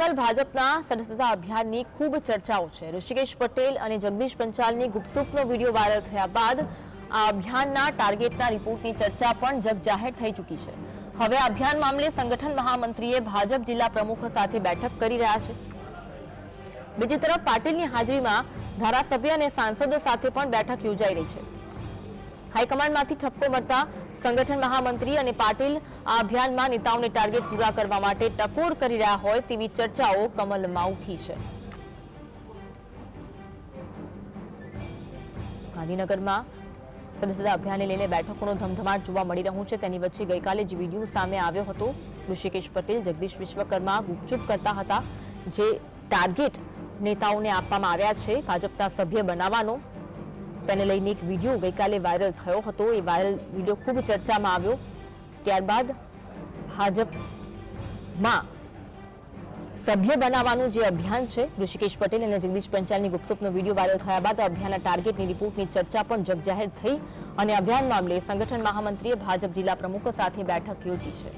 હાલ ભાજપના સદસ્યતા અભિયાનની ખૂબ ચર્ચાઓ છે. ઋષિકેશ પટેલ અને જગદીશ પંચાલની ગુપસુપનો વીડિયો વાયરલ થયા બાદ આ અભિયાનના ટાર્ગેટના રિપોર્ટની ચર્ચા પણ જગજાહેર થઈ ચૂકી છે. હવે અભિયાન મામલે સંગઠન મહામંત્રીએ ભાજપ જિલ્લા પ્રમુખો સાથે બેઠક કરી રહ્યા છે. બીજી તરફ પાટીલની હાજરીમાં ધારાસભ્ય અને સાંસદો સાથે પણ બેઠક યોજાઈ રહી છે. હાઈકમાન્ડમાંથી ઠપકો મળતા સંગઠન મહામંત્રી અને પાટીલ આ અભિયાનમાં નેતાઓને ટાર્ગેટ પૂરા કરવા માટે ટકોર કરી રહ્યા હોય તેવી ચર્ચાઓ કમલમાં ઉઠી છે. ગાંધીનગરમાં સદસ્યતા અભિયાનને લઈને બેઠકોનો ધમધમાટ જોવા મળી રહ્યું છે. તેની વચ્ચે ગઈકાલે જે વીડિયો સામે આવ્યો હતો, ઋષિકેશ પટેલ, જગદીશ વિશ્વકર્મા ગુપચુપ કરતા હતા, જે ટાર્ગેટ નેતાઓને આપવામાં આવ્યા છે. ભાજપના સભ્ય બનાવવાનો તેને લઈને એક વીડિયો ગઈકાલે વાયરલ થયો હતો. એ વાયરલ વીડિયો ખૂબ ચર્ચામાં આવ્યો. ત્યારબાદ ભાજપમાં સભ્ય બનાવવાનું જે અભિયાન છે, ઋષિકેશ પટેલ અને જગદીશ પંચાલની ગુપસુપનો વીડિયો વાયરલ થયા બાદ અભિયાનના ટાર્ગેટની રિપોર્ટની ચર્ચા પણ જગજાહેર થઈ અને અભિયાન મામલે સંગઠન મહામંત્રીએ ભાજપ જિલ્લા પ્રમુખો સાથે બેઠક યોજી છે.